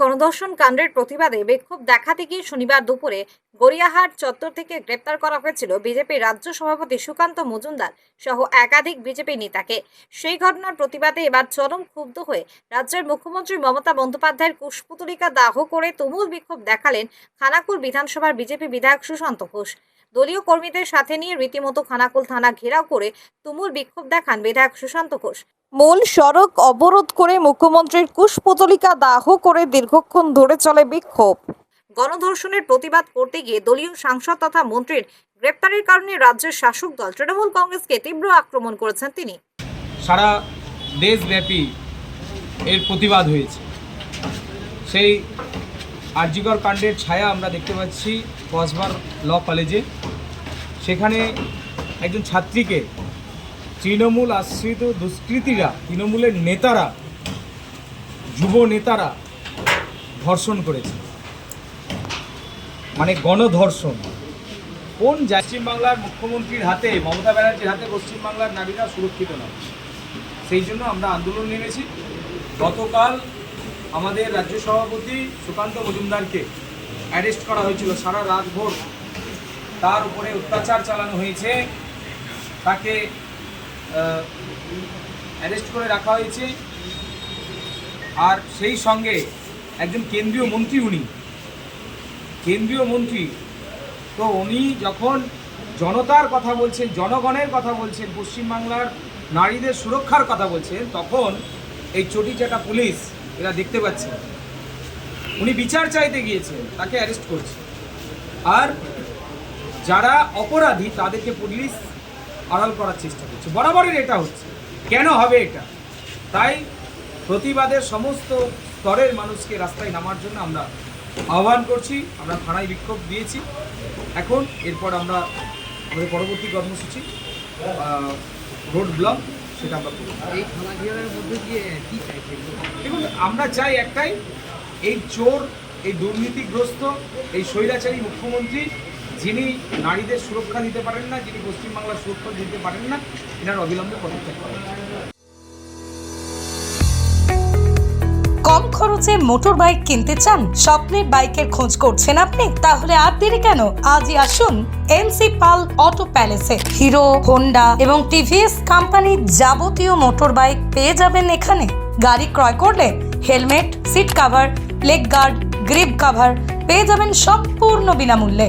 গণধর্ষণ কাণ্ডের প্রতিবাদে বিক্ষোভ দেখাতে গিয়ে শনিবার দুপুরে গড়িয়াহাট চত্বর থেকে গ্রেপ্তার করা হয়েছিল বিজেপির রাজ্য সভাপতি সুকান্ত মজুমদার সহ একাধিক বিজেপি নেতাকে। সেই ঘটনার প্রতিবাদে এবার চরম ক্ষুব্ধ হয়ে রাজ্যের মুখ্যমন্ত্রী মমতা বন্দ্যোপাধ্যায়ের কুশপুতলিকা দাহ করে তুমুল বিক্ষোভ দেখালেন খানাকুল বিধানসভার বিজেপি বিধায়ক সুশান্ত ঘোষ। দলীয় কর্মীদের সাথে নিয়ে রীতিমতো খানাকুল থানা ঘেরাও করে তুমুল বিক্ষোভ দেখান বিধায়ক সুশান্ত ঘোষ। মূল সড়ক অবরোধ করে মুখ্যমন্ত্রীর কুশপুতলিকা দাহ করে দীর্ঘক্ষণ ধরে চলে বিক্ষোভ। গণধর্ষণের প্রতিবাদ করতে গিয়ে দলীয় সাংসদ তথা মন্ত্রীর গ্রেপ্তারের কারণে রাজ্যের শাসক দল তৃণমূল কংগ্রেসকে তীব্র আক্রমণ করেছেন তিনি। সারা দেশব্যাপী এর প্রতিবাদ হয়েছে। সেই আরজিকর কাণ্ডের ছায়া আমরা দেখতে পাচ্ছি কসবার ল কলেজে। সেখানে একজন ছাত্রীকে তৃণমূল আশ্রিত দুষ্কৃতীরা, তৃণমূলের নেতারা, যুব নেতারা ধর্ষণ করেছে। মানে গণধর্ষণ। কোন পশ্চিমবাংলার মুখ্যমন্ত্রীর হাতে, মমতা ব্যানার্জির হাতে পশ্চিমবাংলার নারীরা সুরক্ষিত নয়? সেই জন্য আমরা আন্দোলন নেমেছি। গতকাল আমাদের রাজ্য সভাপতি সুকান্ত মজুমদারকে অ্যারেস্ট করা হয়েছিল সারা রাত ভোর তার উপরে অত্যাচার চালানো হয়েছে। তাকে অ্যারেস্ট করে রাখা হয়েছে। আর সেই সঙ্গে একজন কেন্দ্রীয় মন্ত্রী উনি। কেন্দ্রীয় মন্ত্রী। তো উনি যখন জনতার কথা বলছেন, জনগণের কথা বলছেন, পশ্চিমবাংলার নারীদের সুরক্ষার কথা বলছেন, তখন এই চটিচাটা পুলিশ এরা দেখতে পাচ্ছে। উনি বিচার চাইতে গিয়েছেন, তাকে অ্যারেস্ট করছে। আর যারা অপরাধী, তাদেরকে পুলিশ আড়াল করার চেষ্টা করছে। বরাবরই এটা হচ্ছে। কেন হবে এটা? তাই প্রতিবাদের সমস্ত স্তরের মানুষকে রাস্তায় নামার জন্য আমরা আহ্বান করছি আমরা থানায় বিক্ষোভ দিয়েছি। এখন এরপর আমরা আমাদের পরবর্তী কর্মসূচি রোড ব্লক সেটা আমরা করব। এই থানা ঘেরার মধ্যে দিয়ে কি চাইছেন দেখুন আমরা চাই একটাই এই চোর এই দুর্নীতিগ্রস্ত এই স্বৈরাচারী মুখ্যমন্ত্রী যিনি নারীদের সুরক্ষা দিতে পারেন না, যিনি পশ্চিমবাংলার সুরক্ষা দিতে পারেন না, এনার অবিলম্বে পদত্যাগ করেন কম খরচে মোটর বাইক কিনতে চান? স্বপ্নের বাইকের খোঁজ করছেন আপনি? তাহলে আর দেরি কেন? আজই আসুন এনসি পাল অটো প্যালেসে। হিরো, হোন্ডা এবং টিভিএস কোম্পানির যাবতীয় মোটর বাইক পেয়ে যাবেন এখানে। গাড়ি ক্রয় করলে helmet, seat cover, leg guard, grip cover পেয়ে যাবেন সম্পূর্ণ বিনামূল্যে।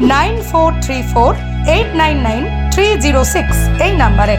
nine four three four eight nine nine three zero six এই নাম্বারে।